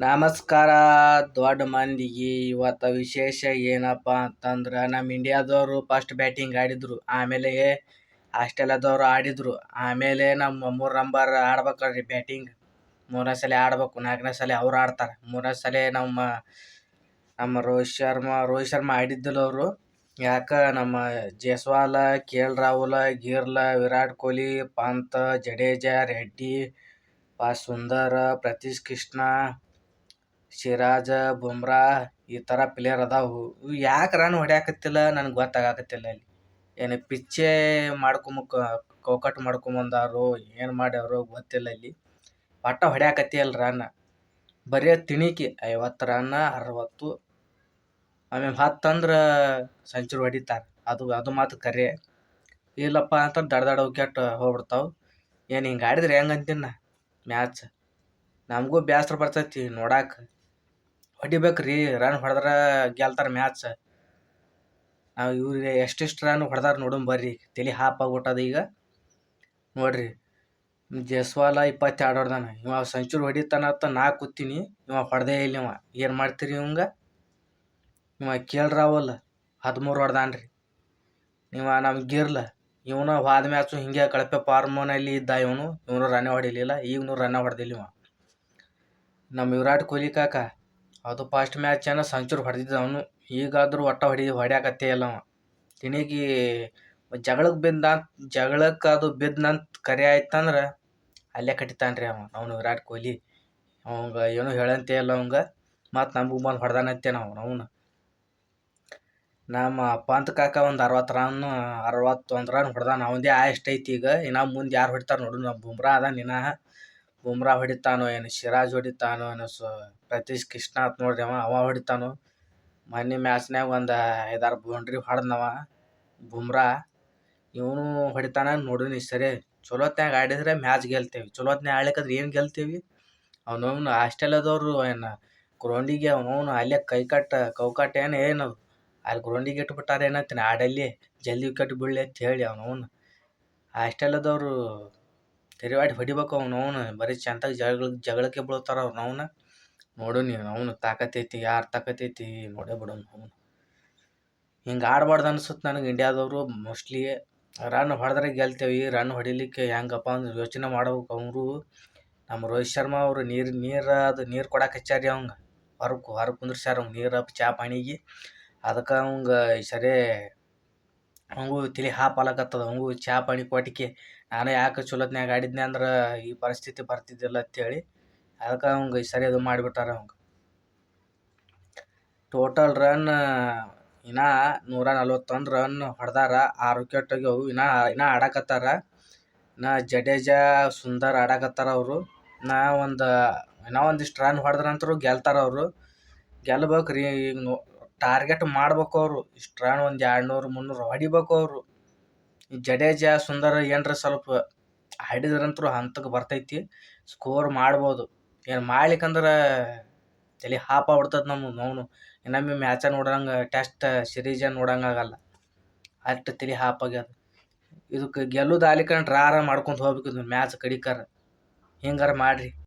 ನಮಸ್ಕಾರ, ದೊಡ್ಡ ಮಂದಿಗೆ. ಇವತ್ತು ವಿಶೇಷ ಏನಪ್ಪ ಅಂತಂದ್ರೆ ನಮ್ಮ ಇಂಡಿಯಾದವರು ಫಸ್ಟ್ ಬ್ಯಾಟಿಂಗ್ ಆಡಿದರು. ಆಮೇಲೆ ಆಸ್ಟ್ರೇಲಿಯಾದವರು ಆಡಿದರು. ಆಮೇಲೆ ನಮ್ಮ ಮೂರು ನಂಬರ್ ಆಡ್ಬೇಕಲ್ರಿ ಬ್ಯಾಟಿಂಗ್ ಮೂರನೇ ಸಲ ಆಡ್ಬೇಕು, ನಾಲ್ಕನೇ ಸಲ ಅವ್ರು ಆಡ್ತಾರೆ. ಮೂರನೇ ಸಲ ನಮ್ಮ ನಮ್ಮ ರೋಹಿತ್ ಶರ್ಮಾ ರೋಹಿತ್ ಶರ್ಮಾ ಆಡಿದ್ದಿಲ್ಲ ಅವರು. ಯಾಕೆ ನಮ್ಮ ಜೈಸ್ವಾಲ, ಕೆ ಎಲ್ ರಾಹುಲ್, ಗಿರ್ಲ, ವಿರಾಟ್ ಕೊಹ್ಲಿ, ಪಂತ್, ಜಡೇಜಾ, ರೆಡ್ಡಿ, ಪಾ ಸುಂದರ್, ಪ್ರತೀಶ್ ಕೃಷ್ಣ ಸಿರಾಜ ಬುಮ್ರಾ ಈ ಥರ ಪ್ಲೇಯರ್ ಅದಾವು. ಇವು ಯಾಕೆ ರನ್ ಹೊಡ್ಯಾಕತ್ತಿಲ್ಲ ನನಗೆ ಗೊತ್ತಾಗಕತ್ತಿಲ್ಲ ಇಲ್ಲಿ ಏನು ಪಿಚ್ಚೇ ಮಾಡ್ಕೊಂಬ ಕೋಕಟ್ ಮಾಡ್ಕೊಂಬಂದಾರೋ, ಏನು ಮಾಡ್ಯಾರೋ ಗೊತ್ತಿಲ್ಲ ಇಲ್ಲಿ ಒಟ್ಟ ಹೊಡ್ಯಾಕತ್ತಿಯಲ್ಲ ರನ್ ಬರೀ ತಿಣಿಕಿ, ಐವತ್ತು ರನ್ ಅರವತ್ತು. ಆಮೇಲೆ ಹತ್ತಂದ್ರೆ ಸೆಂಚುರಿ ಹೊಡಿತಾರೆ. ಅದು ಅದು ಮಾತು ಕರೆ. ಇಲ್ಲಪ್ಪ ಅಂತ ದಡ ದಡ ವಿಕೆಟ್ ಹೋಗ್ಬಿಡ್ತಾವೆ. ಏನು ಹಿಂಗೆ ಆಡಿದ್ರೆ ಹೆಂಗೆ ಅಂತೀನಿ ಮ್ಯಾಚ್? ನಮಗೂ ಬೇಸ್ರ ಬರ್ತೈತಿ ನೋಡಕ್ಕೆ ಹೊಡಿಬೇಕು ರೀ ರನ್ ಹೊಡೆದ್ರೆ ಗೆಲ್ತಾರೆ ಮ್ಯಾಚ್ ನಾವು ಇವ್ರಿಗೆ ಎಷ್ಟೆಷ್ಟು ರನ್ ಹೊಡೆದಾರ ನೋಡೋಣ ಬರ್ರಿ, ತಲೆ ಹಾಪ್ ಆಗ್ಬಿಟ್ಟದ ಈಗ. ನೋಡ್ರಿ, ಜಸ್ವಾಲ ಇಪ್ಪತ್ತೆರಡು ಹೊಡ್ದಾನ, ಇವ ಸೆಂಚುರಿ ಹೊಡಿತಾನತ್ತ ನಾ ಕೂತೀನಿ, ಇವ ಹೊಡೆದೇ ಇಲ್ಲ ಇವ, ಏನು ಮಾಡ್ತೀರಿ ಇವಂಗ? ಇವ ಕೇಳ್ ರಾವಲ್ ಹದಿಮೂರು ಹೊಡ್ದಾನ್ರಿ ಇವ ನಮ್ಗೆ ಗಿರ್ಲ, ಇವನು ಹಾದ ಮ್ಯಾಚು ಹಿಂಗೆ ಕಳಪೆ ಫಾರ್ಮನಲ್ಲಿ ಇದ್ದ ಇವನು ಇವನು ರನ್ನೇ ಹೊಡಿಲಿಲ್ಲ, ಈಗನು ರನ್ನ ಹೊಡೆದಿಲ್ಲ ಇವ. ನಮ್ಮ ವಿರಾಟ್ ಕೊಹ್ಲಿ ಕಾಕ ಅದು ಪಾಸ್ಟ್ ಮ್ಯಾಚ್ ಏನ ಸೆಂಚುರಿ ಹೊಡೆದಿದ್ದ ಅವನು. ಈಗಾದರೂ ಒಟ್ಟ ಹೊಡಿ, ಹೊಡ್ಯಾಕತ್ತೇ ಇಲ್ಲ ಅವ. ತಿಣಿಗಿ ಜಗಳಕ್ಕೆ ಬಿದ್ದ ಜಗಳಕ್ಕೆ ಅದು ಬಿದ್ದನಂತ ಕರೆ ಆಯ್ತಂದ್ರೆ ಅಲ್ಲೇ ಕಟ್ಟಿತಾನೆ ರೀ ಅವ, ಅವನು ವಿರಾಟ್ ಕೊಹ್ಲಿ. ಅವಂಗ ಏನೂ ಹೇಳಂತೆ ಇಲ್ಲ ಅವಂಗ. ಮತ್ತು ನಮಗೂ ಬಂದು ಹೊಡೆದಾನಂತೆ ನಾವು, ಅವನು. ನಮ್ಮ ಪಂತ್ ಕಾಕ ಒಂದು ಅರವತ್ತು ರನ್, ಅರವತ್ತೊಂದು ರನ್ ಹೊಡೆದಾನ, ಅವಂದೇ ಆ ಐತಿ ಈಗ. ಇನ್ನು ಮುಂದೆ ಯಾರು ಹೊಡಿತಾರೆ ನೋಡು ನಮ್ಮ ಬುಮ್ರಾ ಅದಾನ ಇನ್ನ. ಬುಮ್ರಾ ಹೊಡಿತಾನೋ, ಏನು ಸಿರಾಜ್ ಹೊಡಿತಾನೋ, ಏನು ಸ ಪ್ರತೀಶ್ ಕೃಷ್ಣ ನೋಡ್ರಿ ಅವ ಅವ ಹೊಡಿತಾನೋ. ಮೊನ್ನೆ ಮ್ಯಾಚ್ನ್ಯಾಗ ಒಂದು ಐದಾರು ಬೌಂಡ್ರಿ ಹೊಡೆದ್ನವ ಬುಮ್ರಾ ಇವನು ಹೊಡಿತಾನ ನೋಡೋಣ ಸರಿ. ಚಲೋತ್ನಾಗ ಆಡಿದ್ರೆ ಮ್ಯಾಚ್ ಗೆಲ್ತೇವೆ. ಚಲೋತ್ನಾಗ ಆಡ್ಲಿಕ್ಕಂದ್ರೆ ಏನು ಗೆಲ್ತೇವಿ? ಅವನವನು ಆಸ್ಟ್ರೇಲಿಯಾದವರು ಏನು ಗ್ರೌಂಡಿಗೆ ಅವನವನು ಅಲ್ಲೇ ಕೈ ಕಟ್ಟ ಕೌಕಟ್ಟ ಏನು ಏನು ಅಲ್ಲಿ ಗ್ರೌಂಡಿಗೆ ಇಟ್ಬಿಟ್ಟಾರೆ ಆಡಲ್ಲಿ ಜಲ್ದಿ ವಿಕೆಟ್ ಬೀಳಲಿ ಅಂತ ಹೇಳಿ ಅವನವನು ಆಸ್ಟ್ರೇಲಿಯಾದವರು ತಿರುವಾಡಿ ಹೊಡಿಬೇಕು ಅವನವನು ಬರೀ ಚಂತಾಗ ಜಗಳ, ಜಗಳಕ್ಕೆ ಬೀಳ್ತಾರ ಅವ್ನ ನೋಡು ನೀವು ಅವನು ತಾಕತ್ತೈತಿ, ಯಾರು ತಾಕತ್ತೈತಿ, ನೋಡೇ ಬಿಡೋನು ಅವನು. ಹಿಂಗೆ ಆಡ್ಬಾರ್ದು ಅನ್ಸುತ್ತೆ ನನಗೆ ಇಂಡಿಯಾದವರು ಮೋಸ್ಟ್ಲಿ ರನ್ ಹೊಡೆದ್ರೆ ಗೆಲ್ತೇವೆ, ರನ್ ಹೊಡಿಲಿಕ್ಕೆ ಹೆಂಗಪ್ಪ ಅಂದ್ರೆ ಯೋಚನೆ ಮಾಡ್ಬೇಕು ಅವರು. ನಮ್ಮ ರೋಹಿತ್ ಶರ್ಮಾ ಅವರು ನೀರು ನೀರು ಅದು, ನೀರು ಕೊಡಕ್ಕೆ ಹಚ್ಚಾರಿ ಅವಂಗ. ಹೊರಗೆ ಹೊರಗೆ ಕುಂದ್ರಸ್ಯಾರ ಅವ್ನು ನೀರು ಚಾ ಪಾಣಿಗೆ. ಅದಕ್ಕೆ ಅವಂಗ ಸರಿ ಅವಂಗೂ ತಿಳಿ ಹಾಪಾಲಕತ್ತದ ಅವಂಗೂ ಚಾ ಪಾಣಿ ಕೊಟ್ಟಿಕೆ. ನಾನು ಯಾಕೆ ಚಲೋತ್ನ್ಯಾಗ ಆಡಿದ್ನೆ ಅಂದ್ರೆ ಈ ಪರಿಸ್ಥಿತಿ ಬರ್ತಿದ್ದಿಲ್ಲ ಅಂತೇಳಿ. ಅದಕ್ಕೆ ಅವಂಗೆ ಈ ಸರಿ ಅದು ಮಾಡಿಬಿಟ್ಟಾರ ಅವಂಗೆ. ಟೋಟಲ್ ರನ್ ಇನ್ನ ನೂರ ನಲ್ವತ್ತೊಂದು ರನ್ ಹೊಡೆದಾರ. ಆರು ವಿಕೆಟ್ ಆಗ್ಯವು ಇನ್ನ ಇನ್ನ ಆಡಕತ್ತಾರ. ಇನ್ನ ಜಡೇಜಾ, ಸುಂದರ್ ಆಡಕತ್ತಾರ ಅವರು. ನಾ ಒಂದು, ಇನ್ನ ಒಂದಿಷ್ಟು ರನ್ ಹೊಡೆದ್ರಂತರೂ ಗೆಲ್ತಾರ ಅವರು. ಗೆಲ್ಬೇಕು ರೀ ಈಗ ನೋ ಟಾರ್ಗೆಟ್ ಮಾಡ್ಬೇಕು ಅವರು. ಇಷ್ಟು ರನ್ ಒಂದು ಎರಡು ನೂರು ಮುನ್ನೂರು ಹೊಡಿಬೇಕು ಅವರು. ಜಡೇಜಾ ಸುಂದರ ಏನರ ಸ್ವಲ್ಪ ಆಡಿದ್ರಂತರೂ ಹಂತಕ್ಕೆ ಬರ್ತೈತಿ ಸ್ಕೋರ್ ಮಾಡ್ಬೋದು. ಏನು ಮಾಡ್ಲಿಕ್ಕಂದ್ರೆ ತಲೆ ಹಾಪ್ ಆಗ್ಬಿಡ್ತದೆ ನಮ್ಮ ನೋವು ಇನ್ನೊಮ್ಮೆ ಮ್ಯಾಚ ನೋಡಂಗೆ ಟೆಸ್ಟ್ ಸಿರೀಜ ನೋಡಂಗಾಗಲ್ಲ ಅಷ್ಟು ತಲೆ ಹಾಪ್ ಆಗ್ಯದ. ಇದಕ್ಕೆ ಗೆಲ್ಲುದು ಆಲಿಕಂಡ್ರೆ ರಾರ ಮಾಡ್ಕೊಂತ ಹೋಗ್ಬೇಕು ಇದು ಮ್ಯಾಚ್ ಕಡಿಕಾರ. ಹಿಂಗಾರ ಮಾಡಿರಿ.